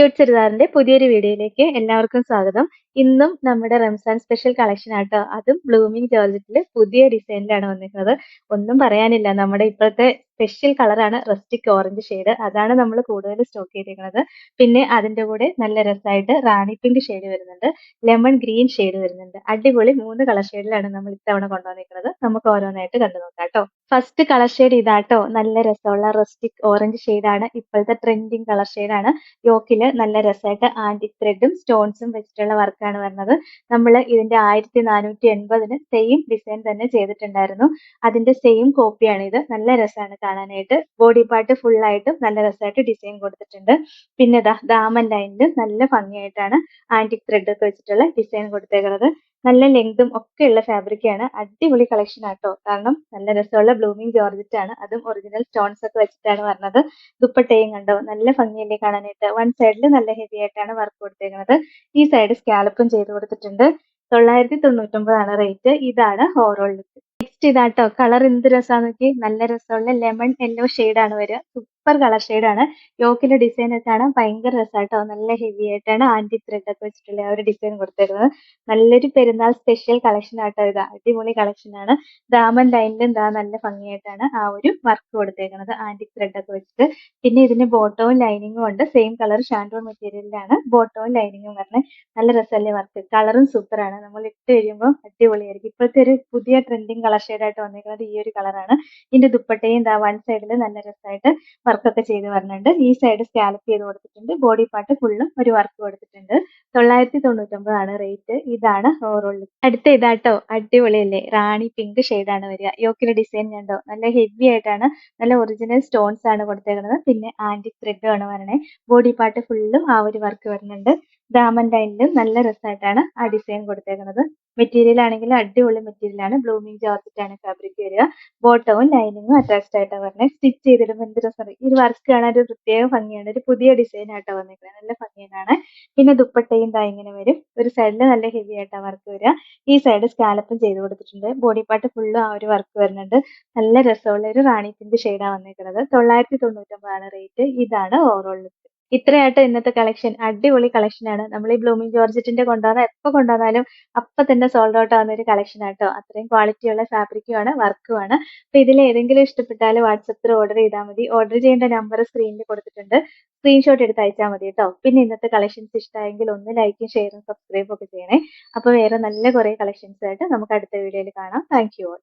Cute ചെറുതാറിന്റെ പുതിയൊരു വീഡിയോയിലേക്ക് എല്ലാവർക്കും സ്വാഗതം. ഇന്നും നമ്മുടെ റംസാൻ സ്പെഷ്യൽ കളക്ഷൻ ആട്ടോ. അതും ബ്ലൂമിംഗ് ജോർജറ്റിൽ പുതിയ ഡിസൈനിലാണ് വന്നിരിക്കുന്നത്. ഒന്നും പറയാനില്ല. നമ്മുടെ ഇപ്പോഴത്തെ സ്പെഷ്യൽ കളറാണ് റസ്റ്റിക് ഓറഞ്ച് ഷെയ്ഡ് അതാണ് നമ്മൾ കൂടുതൽ സ്റ്റോക്ക് ചെയ്തിരിക്കുന്നത്. പിന്നെ അതിന്റെ കൂടെ നല്ല രസമായിട്ട് റാണി പിങ്ക് ഷെയ്ഡ് വരുന്നുണ്ട്. ലെമൺ ഗ്രീൻ ഷെയ്ഡ് വരുന്നുണ്ട്. അടിപൊളി മൂന്ന് കളർ ഷെയ്ഡിലാണ് നമ്മൾ ഇത്തവണ കൊണ്ടുവന്നിരിക്കുന്നത്. നമുക്ക് ഓരോന്നായിട്ട് കണ്ടു നോക്കാം കേട്ടോ. ഫസ്റ്റ് കളർ ഷെയ്ഡ് ഇതാട്ടോ. നല്ല രസമുള്ള റസ്റ്റിക് ഓറഞ്ച് ആണ്. ഇപ്പോഴത്തെ ട്രെൻഡിങ് കളർ ഷെയ്ഡാണ് യോക്കിൽ നല്ല രസമായിട്ട് ആന്റിക് ത്രെഡും സ്റ്റോൺസും വെച്ചിട്ടുള്ള വർക്കാണ് വരുന്നത്. നമ്മൾ ഇതിന്റെ ആയിരത്തി നാനൂറ്റി എൺപതിന് സെയിം ഡിസൈൻ തന്നെ ചെയ്തിട്ടുണ്ടായിരുന്നു. അതിന്റെ സെയിം കോപ്പിയാണ് ഇത്. നല്ല രസമാണ് കാണാനായിട്ട്. ബോഡി പാർട്ട് ഫുള്ളായിട്ടും നല്ല രസമായിട്ട് ഡിസൈൻ കൊടുത്തിട്ടുണ്ട്. പിന്നെ ദാമൻ ലൈനിൽ നല്ല ഭംഗിയായിട്ടാണ് ആന്റിക് ത്രെഡ് ഒക്കെ വെച്ചിട്ടുള്ള ഡിസൈൻ കൊടുത്തേക്കുന്നത് നല്ല ലെങ്തും ഒക്കെ ഉള്ള ഫാബ്രിക് ആണ്. അടിപൊളി കളക്ഷൻ ആട്ടോ. കാരണം നല്ല രസമുള്ള ബ്ലൂമിംഗ് ജോർജറ്റ് ആണ്. അതും ഒറിജിനൽ സ്റ്റോൺസ് ഒക്കെ വെച്ചിട്ടാണ് വരുന്നത് ദുപ്പട്ടയും കണ്ടോ? നല്ല ഭംഗിയല്ലേ കാണാനായിട്ട്. വൺ സൈഡിൽ നല്ല ഹെവി ആയിട്ടാണ് വർക്ക് കൊടുത്തേക്കുന്നത് ഈ സൈഡ് സ്കാലപ്പും ചെയ്ത് കൊടുത്തിട്ടുണ്ട്. തൊള്ളായിരത്തി തൊണ്ണൂറ്റൊമ്പതാണ് റേറ്റ് ഇതാണ് ഓവറോൾ ലുക്ക് നെക്സ്റ്റ് ഇതാട്ടോ. കളർ എന്ത് രസമാണെന്ന് നോക്കി നല്ല രസമുള്ള ലെമൺ യെല്ലോ ആണ് വരിക. സൂപ്പർ കളർ ആണ്. യോക്കിന്റെ ഡിസൈൻ ഒക്കെ കാണാൻ ഭയങ്കര രസമാട്ടോ നല്ല ഹെവി ആയിട്ടാണ് ആന്റി ത്രെഡ് ഒക്കെ വെച്ചിട്ടുള്ള ആ ഒരു ഡിസൈൻ കൊടുത്തിരുന്നത്. നല്ലൊരു പെരുന്നാൾ സ്പെഷ്യൽ കളക്ഷൻ ആട്ടോ ഇത്. അടിപൊളി കളക്ഷൻ ആണ്. ദാമൻ ലൈനിലും എന്താ നല്ല ഭംഗിയായിട്ടാണ് ആ ഒരു വർക്ക് കൊടുത്തേക്കുന്നത് ആന്റി ത്രെഡ് ഒക്കെ വെച്ചിട്ട്. പിന്നെ ഇതിന് ബോട്ടവും ലൈനിങ്ങും ഉണ്ട്. സെയിം കളർ ഷാൻഡോൺ മെറ്റീരിയലിലാണ് ബോട്ടവും ലൈനിങ്ങും വരുന്നത് നല്ല രസമല്ലേ വർക്ക് കളറും സൂപ്പർ ആണ്. നമ്മൾ ഇട്ട് കഴിയുമ്പോൾ അടിപൊളിയായിരിക്കും. ഇപ്പോഴത്തെ ഒരു പുതിയ ട്രെൻഡിങ് കളർ ആയിട്ട് വന്നിരിക്കുന്നത് ഈ ഒരു കളറാണ് ഇതിന്റെ ദുപ്പട്ടയും ദാ വൺ സൈഡിൽ നല്ല രസമായിട്ട് വർക്കൊക്കെ ചെയ്ത് വരുന്നുണ്ട്. ഈ സൈഡ് സ്കാലപ്പ് ചെയ്ത് കൊടുത്തിട്ടുണ്ട്. ബോഡി പാർട്ട് ഫുള്ളും ഒരു വർക്ക് കൊടുത്തിട്ടുണ്ട്. തൊള്ളായിരത്തി ആണ് റേറ്റ് ഇതാണ് ഓവറോൾ അടുത്ത ഇതാട്ടോ. അടിപൊളിയല്ലേ? റാണി പിങ്ക് ആണ് വരിക. യോക്കിലെ ഡിസൈൻ കണ്ടോ? നല്ല ഹെവി ആയിട്ടാണ്. നല്ല ഒറിജിനൽ സ്റ്റോൺസ് ആണ് കൊടുത്തേക്കുന്നത്. പിന്നെ ആന്റിക് ത്രെഡ് ആണ് വരണേ. ബോഡി പാർട്ട് ഫുള്ളും ആ ഒരു വർക്ക് വരുന്നുണ്ട്. ദാമൻ ലൈനിലും നല്ല രസമായിട്ടാണ് ആ ഡിസൈൻ കൊടുത്തേക്കുന്നത്. മെറ്റീരിയൽ ആണെങ്കിൽ അടിപൊളി മെറ്റീരിയൽ ആണ്. ബ്ലൂമിംഗ് ജോർജറ്റ് ആണ് ഫാബ്രിക് വരിക. ബോട്ടവും ലൈനിങ്ങും അറ്റാച്ച്ഡ് ആയിട്ടാണ് വരുന്നത് സ്റ്റിച്ച് ചെയ്തിടുമ്പോൾ എന്ത് രസം ഈ വർക്ക് കാണാൻ ഒരു പ്രത്യേക ഭംഗിയാണ്. ഒരു പുതിയ ഡിസൈൻ ആയിട്ടാണ് വന്നിരിക്കുന്നത് നല്ല ഭംഗിയാണ്. പിന്നെ ദുപ്പട്ടയും ദാ ഇങ്ങനെ വരും. ഒരു സൈഡിൽ നല്ല ഹെവി ആയിട്ടാണ് വർക്ക് വരിക. ഈ സൈഡ് സ്കാലപ്പും ചെയ്ത് കൊടുത്തിട്ടുണ്ട്. ബോഡി പാർട്ട് ഫുള്ളും ആ ഒരു വർക്ക് വരുന്നുണ്ട്. നല്ല രസമുള്ള ഒരു റാണി പിങ്ക് ഷെയ്ഡാണ് വന്നിരിക്കുന്നത് തൊള്ളായിരത്തി തൊണ്ണൂറ്റൊമ്പതാണ് റേറ്റ് ഇതാണ് ഓവറോൾ ഇത്രയായിട്ട് ഇന്നത്തെ കളക്ഷൻ അടിപൊളി കളക്ഷൻ ആണ്. നമ്മൾ ഈ ബ്ലൂമിംഗ് ജോർജറ്റിന്റെ കൊണ്ടുവന്നാൽ എപ്പോൾ കൊണ്ടുവന്നാലും അപ്പൊ തന്നെ സോൾഡ് ഔട്ട് ആവുന്ന ഒരു കളക്ഷൻ ആട്ടോ അത്രയും ക്വാളിറ്റിയുള്ള ഫാബ്രിക്കുമാണ് വർക്കുമാണ് അപ്പൊ ഇതിൽ ഏതെങ്കിലും ഇഷ്ടപ്പെട്ടാൽ വാട്സപ്പിൽ ഓർഡർ ചെയ്താൽ മതി. ഓർഡർ ചെയ്യേണ്ട നമ്പർ സ്ക്രീനിൽ കൊടുത്തിട്ടുണ്ട്. സ്ക്രീൻഷോട്ട് എടുത്ത് അയച്ചാൽ മതി കേട്ടോ പിന്നെ ഇന്നത്തെ കളക്ഷൻസ് ഇഷ്ടമായെങ്കിൽ ഒന്ന് ലൈക്കും ഷെയറും സബ്സ്ക്രൈബും ഒക്കെ ചെയ്യണേ. അപ്പൊ വേറെ നല്ല കുറെ കളക്ഷൻസ് ആയിട്ട് നമുക്ക് അടുത്ത വീഡിയോയിൽ കാണാം. Thank you all